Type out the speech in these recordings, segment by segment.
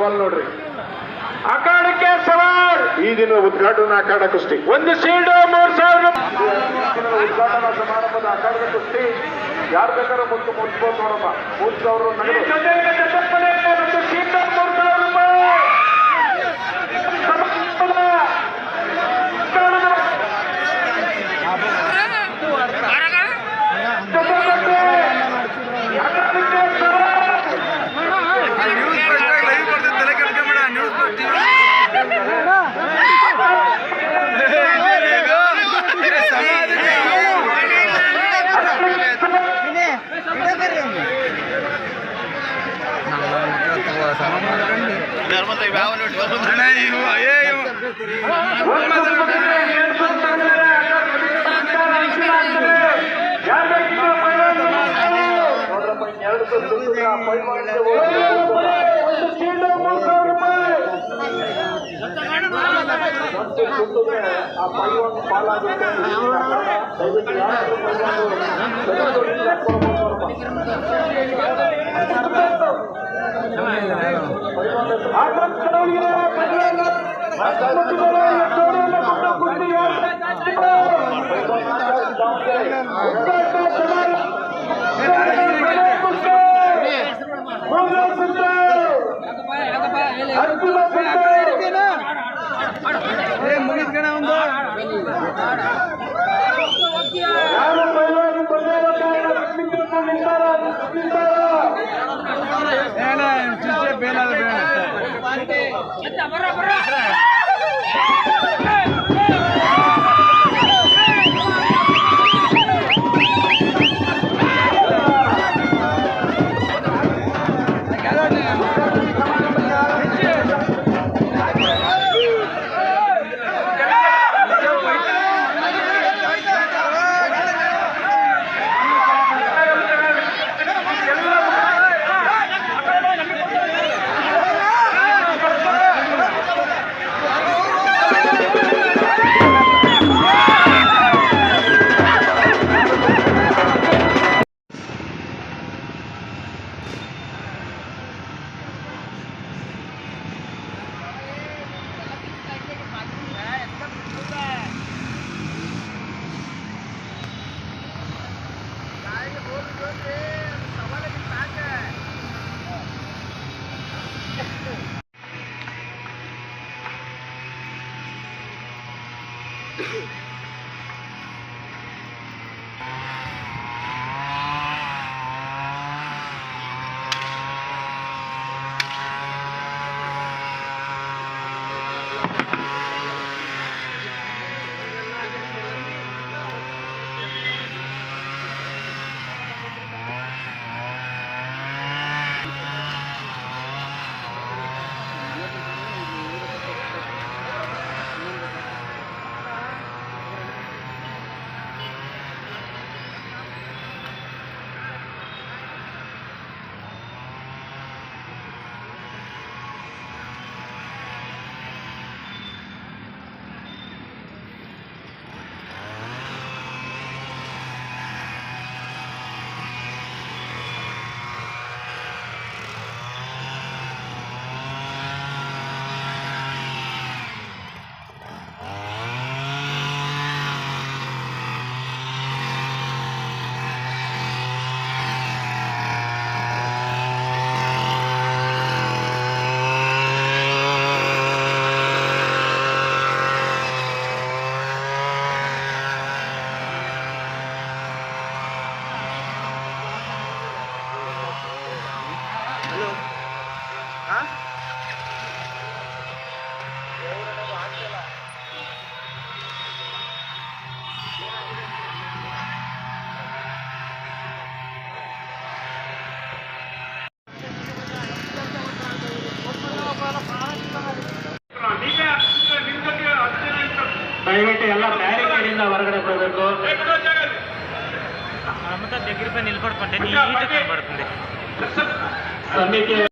ನೋಡ್ರಿ. ಅಖಾಡಕ್ಕೆ ಸವಾಲ್ ಈ ದಿನ ಉದ್ಘಾಟನಾ ಅಖಾಡ ಕುಸ್ತಿ ಒಂದು ಸೀಲ್ಡ್ ಮೂರ್ ಸಾವಿರ. ಉದ್ಘಾಟನಾ ಸಮಾರಂಭದ ಅಖಾಡದ ಕುಸ್ತಿ ಯಾರು ಬೇಕಾದ್ರೆ ಮುಂದೆ ಮುಟ್ಬೋದು ನೋಡಪ್ಪ ಮೂರ್ ಸಾವಿರ ಈ ಪಾಲಾಗುತ್ತೆ Thank you. Oh, ದಯವಿಟ್ಟು ಎಲ್ಲ ಬ್ಯಾರಿಕೇಡಿಂದ ಹೊರಗಡೆ ಬರಬೇಕು ಮಮತಾ ದಗ್ಗರಪೈ ನಿಲ್ಬಡ್ಕೊಂಡೆ ನೀಟ್ ಕನಬಡ್ತುಂದಿ ಸಮಿತಿ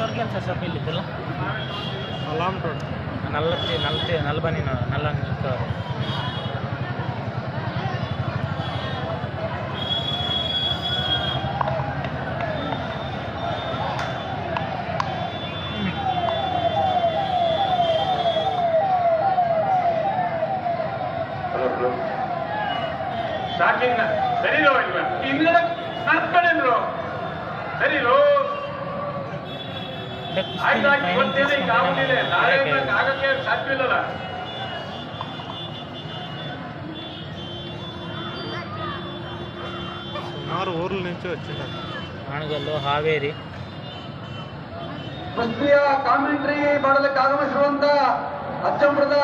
ఎంత జోరు ಕೆಲಸ ಸ್ವಲ್ಪ ಇಲ್ಲಿದ್ದಲ್ಲ ನಲ್ವತ್ತಿ ನಲ್ವತ್ತಿ ನಲ್ಬನಿ ನಲ್ಲ ನಿಲ್ತವ್ರೆ ಸ್ಟಾರ್ಟಿಂಗ್ ಸರಿರೋ ಇಲ್ವಾ ಹಿಂದ್ಗಡೆ ನಡ್ಕೊಂಡ್ರು ಸರಿರೋ సుమారు ఊర్ల నుంచి వచ్చింటారు ಹಾಣಗಲ್ಲು ಹಾವೇರಿ ಕುಸ್ತಿಯ ಕಾಮೆಂಟ್ರಿ ಮಾಡಲಿಕ್ಕೆ ಆಗಮಿಸಿರುವಂತ ಅಚ್ಚಂಪುರದ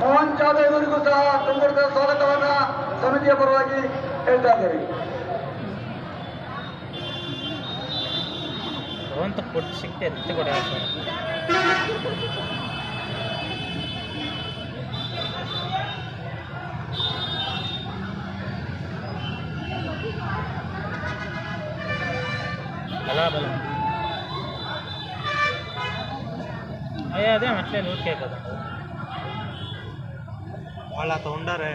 ಮೋಹನ್ ಜಾಧವ್ ಇವರಿಗೂ ಸಹ ತುಂಬುರದ ಸ್ವಾಗತವನ್ನ ಸಮಿತಿಯ ಪರವಾಗಿ ಹೇಳ್ತಾ ಇದ್ದೇವೆ ಅಂತ ಕೊಟ್ಟು ಸಿಕ್ತೆ ಎತ್ತಿ ಕೊಡ అలా బలం అయ్యా అదే అట్లే ఊరికే కదా వాళ్ళు అత ఉండారే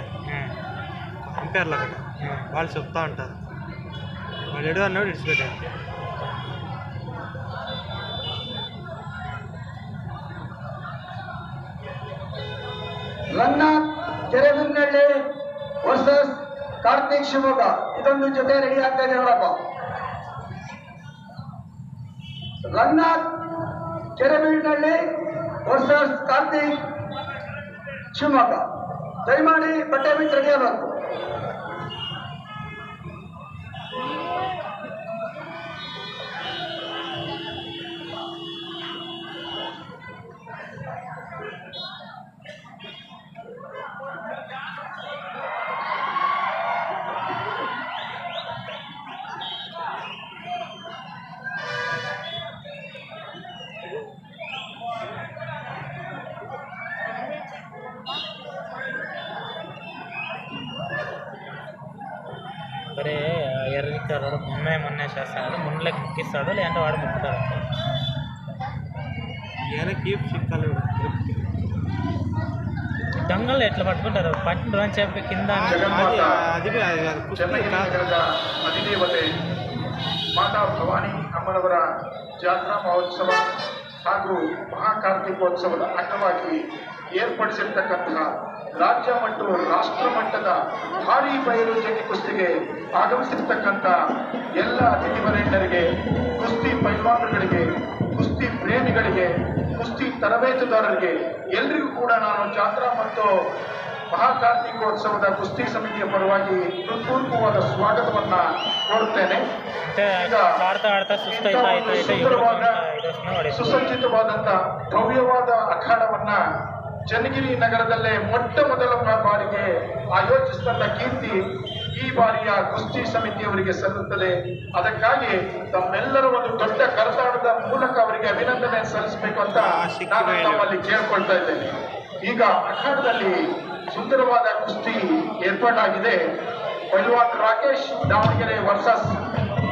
అంపేర్లు అక్కడ వాళ్ళు చెప్తా ఉంటారు వాళ్ళు ఎడు అన్నాడు ఇడిచిపెట్టారు ರಂಗನಾಥ್ ಕೆರೆಬಿನ್ನಳ್ಳಿ ವರ್ಸಸ್ ಕಾರ್ತಿಕ್ ಶಿವಮೊಗ್ಗ. ಇದೊಂದು ಜೊತೆ ರೆಡಿ ಆಗ್ತಾ ಇದೆ ನೋಡಪ್ಪ. ರಂಗನಾಥ್ ಕೆರೆಬಿನ್ನಳ್ಳಿ ವರ್ಸಸ್ ಕಾರ್ತಿಕ್ ಶಿವಮೊಗ್ಗ. ದಯಮಾಡಿ ಬಟ್ಟೆ ಬಿಟ್ಟು ರೆಡಿ ಆಗಬೇಕು. బరే ఎర్రికారు మొన్నే మొన్నే చేస్తాడు మున్నలకి ముక్కిస్తాడు లేదంటే వాడు ముక్కుతాడు ఈయన కీప్ చిక్కాలి దొంగలు ఎట్లా పట్టుకుంటారు పట్టు అని చెప్పి కింద అది అది అది అది కుస్తీ ಚನ್ನಗಿರಿ కాదు ನಗರದ ಅಧಿದೇವತೆ ಮಾತಾ ಭವಾನಿ ಅಮ್ಮನವರ ಜಾತ್ರಾ ಮಹೋತ್ಸವ ಹಾಗೂ ಮಹಾಕಾರ್ತಿಕೋತ್ಸವದ ಅಂಗವಾಗಿ ಏರ್ಪಡಿಸಿರ್ತಕ್ಕಂತಹ ರಾಜ್ಯ ಮತ್ತು ರಾಷ್ಟ್ರ ಮಟ್ಟದ ಭಾರಿ ಬಯಲು ಜಗಿ ಕುಸ್ತಿಗೆ ಆಗಮಿಸಿರ್ತಕ್ಕಂಥ ಎಲ್ಲ ಅತಿಥಿ ವರೆಂಡರಿಗೆ ಕುಸ್ತಿ ಪೈಲ್ವಾನ್ಗಳಿಗೆ ಕುಸ್ತಿ ಪ್ರೇಮಿಗಳಿಗೆ ಕುಸ್ತಿ ತರಬೇತುದಾರರಿಗೆ ಎಲ್ರಿಗೂ ಕೂಡ ನಾನು ಜಾತ್ರಾ ಮತ್ತು ಮಹಾಕಾರ್ಮಿಕೋತ್ಸವದ ಕುಸ್ತಿ ಸಮಿತಿಯ ಪರವಾಗಿ ಹೃತ್ಪೂರ್ವಕವಾದ ಸ್ವಾಗತವನ್ನ ಕೋರುತ್ತೇನೆ ಸುಸಜ್ಜಿತವಾದಂತಹ ಭವ್ಯವಾದ ಅಖಾಡವನ್ನ ಚನ್ನಗಿರಿ ನಗರದಲ್ಲೇ ಮೊಟ್ಟ ಮೊದಲ ಬಾರಿಗೆ ಆಯೋಜಿಸಿದಂತ ಕೀರ್ತಿ ಈ ಬಾರಿಯ ಕುಸ್ತಿ ಸಮಿತಿಯವರಿಗೆ ಸಲ್ಲುತ್ತದೆ. ಅದಕ್ಕಾಗಿ ತಮ್ಮೆಲ್ಲರ ಒಂದು ದೊಡ್ಡ ಕರತಾಡದ ಮೂಲಕ ಅವರಿಗೆ ಅಭಿನಂದನೆ ಸಲ್ಲಿಸಬೇಕು ಅಂತ ನಾನು ತಮ್ಮಲ್ಲಿ ಕೇಳ್ಕೊಳ್ತಾ ಇದ್ದೇನೆ. ಈಗ ಅಖಾಡದಲ್ಲಿ ಸುಂದರವಾದ ಕುಸ್ತಿ ಏರ್ಪಾಟಾಗಿದೆ ಪೈಲ್ವಾನ್ ರಾಕೇಶ್ ದಾವಣಗೆರೆ ವರ್ಸಸ್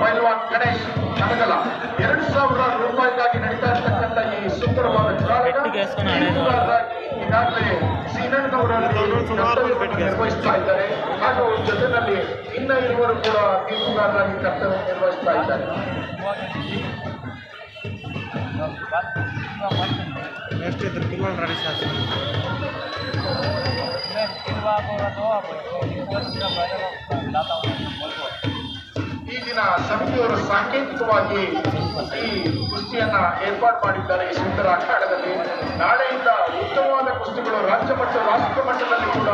ಪೈಲ್ವಾನ್ ಗಣೇಶ್ ನನಗಲ ಜೊತೆಗೆ ಶ್ರೀರಂಗೌಡಲ್ಲಿ ನಿರ್ವಹಿಸ್ತಾ ಇದ್ದಾರೆ. ಹಾಗೂ ಅವ್ರ ಜೊತೆಯಲ್ಲಿ ಇನ್ನ ಇರುವರು ಕೂಡ ತೀರ್ಪುಗಾರರಾಗಿ ಕರ್ತವ್ಯ ನಿರ್ವಹಿಸ್ತಾ ಇದ್ದಾರೆ. ಎಷ್ಟು ಇಲ್ಲಿನ ಸಮಿತಿಯವರು ಸಾಂಕೇತಿಕವಾಗಿ ಈ ಕುಸ್ತಿಯನ್ನ ಏರ್ಪಾಡು ಮಾಡಿದ್ದಾರೆ. ಈ ಸುಂದರ ಅಖಾಡದಲ್ಲಿ ನಾಳೆಯಿಂದ ಉತ್ತಮವಾದ ಕುಸ್ತಿಗಳು ರಾಜ್ಯ ಮಟ್ಟ, ರಾಷ್ಟ್ರ ಮಟ್ಟದಲ್ಲಿ ಕೂಡ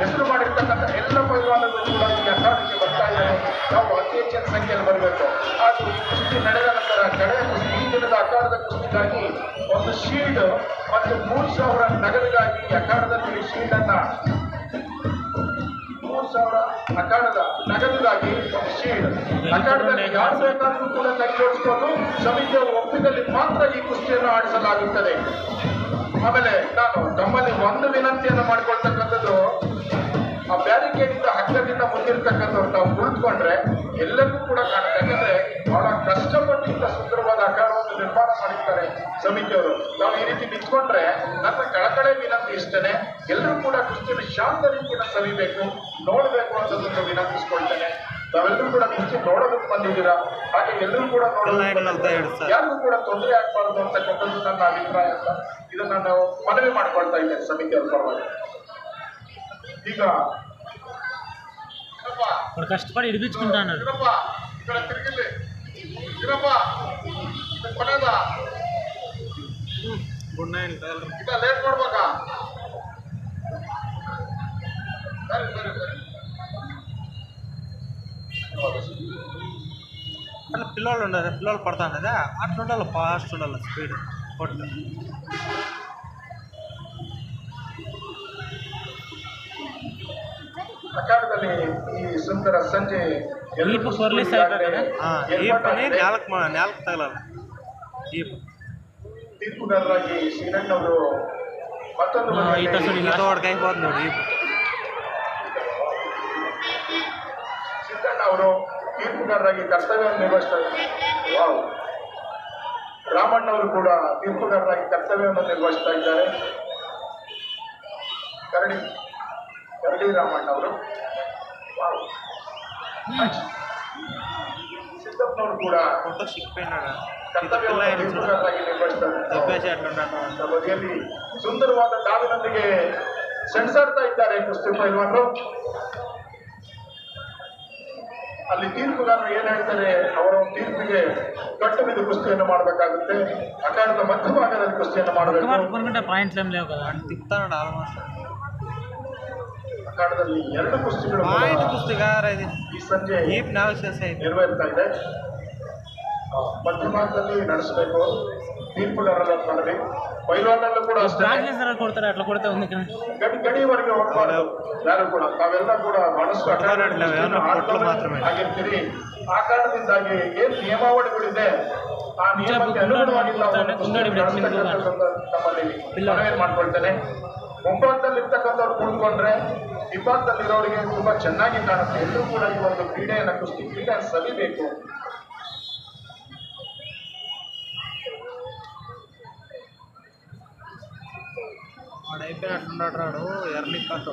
ಹೆಸರು ಮಾಡಿರ್ತಕ್ಕಂಥ ಎಲ್ಲ ಪರಿವಾರಗಳು ಕೂಡ ಈ ಅಖಾಡಕ್ಕೆ ಬರ್ತಾ ಇದ್ದಾರೆ. ನಾವು ಅತಿ ಹೆಚ್ಚಿನ ಸಂಖ್ಯೆಯಲ್ಲಿ ಬರಬೇಕು. ಹಾಗೂ ಈ ಕುಸ್ತಿ ನಡೆದ ನಂತರ ಕಡೆಯ ಕುಸ್ತಿ, ಈ ದಿನದ ಅಖಾಡದ ಕುಸ್ತಿಗಾಗಿ ಒಂದು ಶೀಲ್ಡ್ ಮತ್ತು ಮೂರು ಸಾವಿರ ನಗರಿಗಾಗಿ ಅಖಾಡದಲ್ಲಿ ಶೀಲ್ಡನ್ನು ಮೂರು ಸಾವಿರ ಅಖಾಡದ ನಗದಿಗಾಗಿ ಶೀಲ್ಡ್ ಅಖಾಡದಲ್ಲಿ ಯಾರು ಬೇಕಾದರೂ ಕೂಡ ಕೈ ಜೋಡಿಸ್ಬೋದು ಸಮಿತಿಯ ಒಪ್ಪಿದಲ್ಲಿ ಮಾತ್ರ ಈ ಕುಸ್ತಿಯನ್ನು ಆಡಿಸಲಾಗುತ್ತದೆ. ಆಮೇಲೆ ನಾನು ತಮ್ಮಲ್ಲಿ ಒಂದು ವಿನಂತಿಯನ್ನು ಮಾಡಿಕೊಳ್ತಕ್ಕಂಥದ್ದು, ಆ ಬ್ಯಾರಿಕೇಡಿಂದ ಹಗ್ಗದಿಂದ ಮುಂದಿರ್ತಕ್ಕಂಥವ್ರು ನಾವು ಕುಳಿತುಕೊಂಡ್ರೆ ಎಲ್ಲರಿಗೂ ಕೂಡ ಕಾಣುತ್ತೆ. ಯಾಕಂದ್ರೆ ಬಹಳ ಕಷ್ಟಪಟ್ಟು ಇಂಥ ಸುಂದರವಾದ ಅಕಾರವನ್ನು ನಿರ್ಮಾಣ ಮಾಡಿರ್ತಾರೆ ಸಮಿತಿಯವರು ನಾವು ಈ ರೀತಿ ನಿಂತ್ಕೊಂಡ್ರೆ ನನ್ನ ಕಳಕಳೆ ವಿನಂತಿ ಇಷ್ಟೇನೆ. ಎಲ್ಲರೂ ಕೂಡ ಕುಸ್ತಿಯನ್ನು ಶಾಂತ ರೀತಿಯಿಂದ ಸವಿಬೇಕು, ನೋಡಬೇಕು ಅನ್ನೋದನ್ನು ವಿನಂತಿಸ್ಕೊಳ್ತೇನೆ. ನಾವೆಲ್ಲರೂ ಕೂಡ ಕುಸ್ತಿ ನೋಡೋದಕ್ಕೆ ಬಂದಿದ್ದೀರಾ ಹಾಗೆ ಎಲ್ಲರೂ ಕೂಡ ಎಲ್ಲ ಹೆಣ್ಣು ನಗ್ತಾ ನೋಡೋದಕ್ಕೆ ಇರುತ್ತೆ. ಯಾರಿಗೂ ಕೂಡ ತೊಂದರೆ ಆಗ್ಬಾರ್ದು ಅಂತಕ್ಕಂಥದ್ದು ನನ್ನ ಅಭಿಪ್ರಾಯ ಅಂತ ಇದನ್ನ ನಾವು ಮನವಿ ಮಾಡ್ಕೊಳ್ತಾ ಇದ್ದೇನೆ ಸಮಿತಿಯವರ ಪರವಾಗಿ ಈಗ ಇರಪ್ಪ, వాడు కష్టపడి ఇడిపించుకుంటాడు ಇರಪ್ಪ, ಈ ಕಡೆ ತಿರುಗಿಲ್ಲಿ. ಇರಪ್ಪ, ಇದು ಕೊನೆದ ಗುಡ್ ನೈಟ್ ಎಲ್ಲರೂ ಈಗ ಲೇಟ್ ಮಾಡ್ಬೇಕಾ పిల్లలు ఉండరు పిల్లలు పడతాను కదా అట్లా ఉండాలి ఫాస్ట్ ఉండాలి స్పీడ్ కొట్టు ಅಖಾಡದಲ್ಲಿ ಈ ಸುಂದರ ಸಂಜೆ ಎಲ್ಲರೂ ಈಪ ಕೊರ್ಲಿಸ್ ಆಗ್ತದೆ. ఈ పని నేలకు మ- నేలకు తగలాలి ఈ ತೀರ್ಪುಗಾರರಾಗಿ ಶ್ರೀರಣ್ಣವರು ಮತ್ತೊಂದು ಹಾ, ಈ ತರ ಬಗೆಯಲ್ಲಿ ఈత వాడికి అయిపోతుంది చూడు ఈ ಸಿದ್ದಣ್ಣ ಅವರು ತೀರ್ಪುಗಾರರಾಗಿ ಕರ್ತವ್ಯವನ್ನು ನಿರ್ವಹಿಸ್ತಾರೆ. ರಾಮಣ್ಣವರು ಕೂಡ ತೀರ್ಪುಗಾರರಾಗಿ ಕರ್ತವ್ಯವನ್ನು ನಿರ್ವಹಿಸ್ತಾ ಇದ್ದಾರೆ. ಕರಡಿ ಕರಡಿ ರಾಮಣ್ಣವರು ಸಿದ್ದಪ್ಪನವರು ಕೂಡ ಬದಿಯಲ್ಲಿ ಸುಂದರವಾದ ಕಾವಿನೊಂದಿಗೆ ಸೆಣಸಾಡ್ತಾ ಇದ್ದಾರೆ ಕುಸ್ತಿ ಪೈಲ್ವಾನರು. ಅಲ್ಲಿ ತೀರ್ಪುಗಾರರು ಏನ್ ಹೇಳ್ತಾರೆ ಅವರ ತೀರ್ಪಿಗೆ ಕಟ್ಟು ಬಿದ್ದು ಕುಸ್ತಿಯನ್ನು ಮಾಡಬೇಕಾಗುತ್ತೆ. ಅಕಾರದ ಮಧ್ಯಭಾಗದ ಕುಸ್ತಿಯನ್ನು ಮಾಡಬೇಕು. ಎರಡು ಕುಸ್ತಿಗಳು ಈ ಸಂಜೆ ನಿರ್ವಹಿಸ್ತಾ ಇದೆ. ಮಧ್ಯಮಾರ್ಗದಲ್ಲಿ ನಡೆಸಬೇಕು. ತೀರ್ಪು ಮಾಡಬೇಕು ಬೈಲಾಟಲ್ಲೂ ಕೂಡ ಕೊಡ್ತಾರೆ ಒಂದು ಗಡಿ ಗಡಿವರೆಗೆ ಹೋಗ್ಬಾರ್ದು ಯಾರು ಕೂಡ ತಾವೆಲ್ಲ ಕೂಡ ಮನಸ್ಸು ಆಗಿರ್ತೀರಿ ಆ ಕಾರಣದಿಂದಾಗಿ ಏನ್ ನಿಯಮಾವಳಿಗಳಿದೆ ಆ ನಿಯಮಕ್ಕೆ ಅನುಗುಣವಾಗಿ ತಮ್ಮಲ್ಲಿ ಮಾಡ್ಕೊಳ್ತೇನೆ. ಮುಂಭಾಗದಲ್ಲಿ ಇರ್ತಕ್ಕಂಥವ್ರು ಕುಳ್ಕೊಂಡ್ರೆ ವಿಭಾಗದಲ್ಲಿರೋರಿಗೆ ತುಂಬಾ ಚೆನ್ನಾಗಿ ಕಾಣುತ್ತೆ. ಎಲ್ಲರೂ ಕೂಡ ಈ ಒಂದು ಕ್ರೀಡೆಯನ್ನು ಕುಸ್ತಿ ಕ್ರೀಡೆ ಸವಿಬೇಕು. వాడు అయిపోయినట్టున్నాడు రాడు. ఎర్లీ కాటు.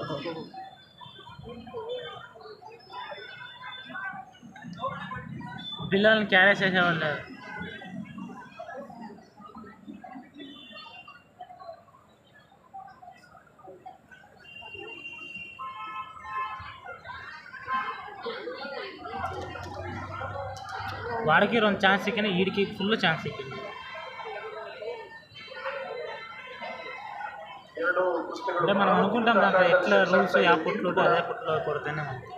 పిల్లల్ని క్యారేజ్ చేసేవాళ్ళు వాడికి రెండు ఛాన్స్ ఎక్కినా వీడికి ఫుల్ ఛాన్స్ ఎక్కింది. అంటే మనం అనుకుంటాం దాంట్లో ఎట్లా రూల్స్ యా పుట్లు ఉంటే అదే పుట్లో కొడితేనే మనకి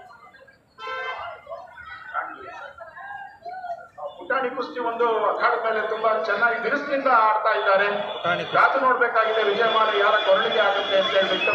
ಪುಟಾಣಿ ಕುಸ್ತಿ ಒಂದು ಅಖಾಡದ ಮೇಲೆ ತುಂಬಾ ಚೆನ್ನಾಗಿ ಬಿರುಸಿನಿಂದ ಆಡ್ತಾ ಇದ್ದಾರೆ ಪುಟಾಣಿ ಕುಸ್ತಿ. ಕಾದು ನೋಡ್ಬೇಕಾಗಿದೆ ವಿಜಯಮಾನ ಯಾರ ಕೊರಳಿಗೆ ಆಗುತ್ತೆ ಅಂತ ಹೇಳ್ಬಿಟ್ಟು